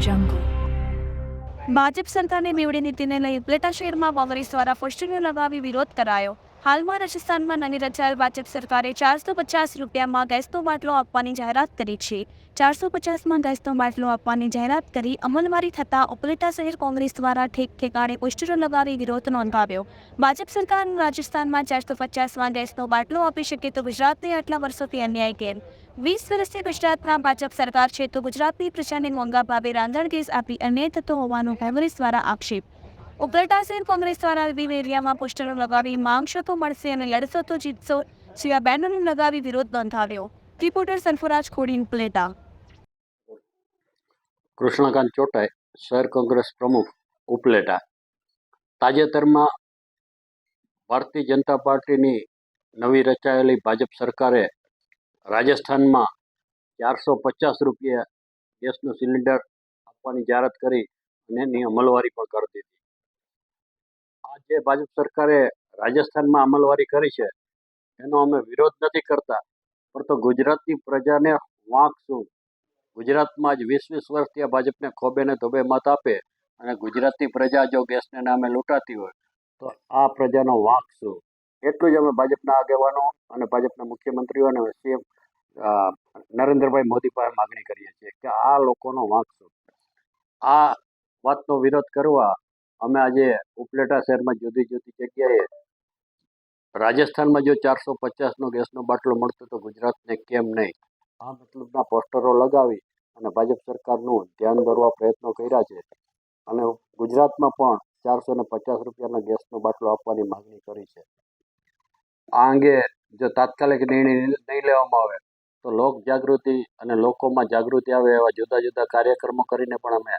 jungle. Bhajap સરકારની બેવડી નીતિને લઈ ઉપલેટા શહેરમાં કોંગ્રેસ દ્વારા પોસ્ટરો લગાવી વિરોધ કરાયો હાલમાં રાજસ્થાનમાં નવી રચાયેલ ભાજપ સરકારે ચારસો પચાસ રૂપિયામાં ગેસનો બાટલો આપવાની જાહેરાત કરી છે. ચારસો પચાસમાં ગેસનો બાટલો આપવાની જાહેરાત કરી અમલવારી થતાં ઉપલેટા શહેર કોંગ્રેસ દ્વારા ઠેક ઠેકાણે પોસ્ટરો લગાવી વિરોધ નોંધાવ્યો. ભાજપ સરકાર રાજસ્થાનમાં ચારસો પચાસમાં ગેસનો બાટલો આપી શકે તો ગુજરાતને આટલા વર્ષોથી અન્યાય કેમ? વીસ વર્ષથી ગુજરાતના ભાજપ સરકાર છે તો ગુજરાતની પ્રજાને મોંઘા ભાવે રાંધણ ગેસ આપી અન્યાય થતો હોવાનો કોંગ્રેસ દ્વારા આક્ષેપ. ઉપલેટા શહેર કોંગ્રેસ દ્વારા વિવિધ એરિયામાં પોસ્ટરો લગાવી માંગશો તો મળશે અને લડશો તો જીતશો. સિવાય બેનરો લગાવી વિરોધ નોંધાવ્યો. રિપોર્ટર સરફરાજ ખોડી ઉપલેટા કૃષ્ણકાંત ચોટાઈ શહેર કોંગ્રેસ પ્રમુખ ઉપલેટા. તાજેતરમાં ભારતીય જનતા પાર્ટીની નવી રચાયેલી ભાજપ સરકારે રાજસ્થાનમાં ચારસો પચાસ રૂપિયા ગેસનું સિલિન્ડર આપવાની જાહેરાત કરી અને એની અમલવારી પણ કરી દીધી. આ જે ભાજપ સરકારે રાજસ્થાનમાં અમલવારી કરી છે, એનો અમે વિરોધ નથી કરતા. પણ તો ગુજરાતની પ્રજાને વાંક શું? ગુજરાતમાં જ વીસ વીસ વર્ષથી આ ભાજપને ખોબે ને ધોબે મત આપે અને ગુજરાતની પ્રજા જો ગેસને નામે લૂંટાતી હોય, તો આ પ્રજાનો વાંક શું? એટલું જ અમે ભાજપના આગેવાનો અને ભાજપના મુખ્યમંત્રીઓ અને સીએમ નરેન્દ્રભાઈ મોદી પાસે માગણી કરીએ છીએ કે આ લોકોનો વાંક શું? આ વાતનો વિરોધ કરવા અમે આજે ઉપલેટા શહેરમાં જુદી જુદી જગ્યાએ રાજસ્થાનમાં જો ચારસો પચાસનો ગેસનો બાટલો મળતો તો ગુજરાતને કેમ નહીં? આ મતલબના પોસ્ટરો લગાવી અને ભાજપ સરકારનું ધ્યાન દોરવા પ્રયત્નો કર્યા છે. અને ગુજરાતમાં પણ ચારસો ને પચાસ રૂપિયાના ગેસનો બાટલો આપવાની માગણી કરી છે. આ અંગે જો તાત્કાલિક નિર્ણય નહીં લેવામાં આવે તો લોક જાગૃતિ અને લોકોમાં જાગૃતિ આવે એવા જુદા જુદા કાર્યક્રમો કરીને પણ અમે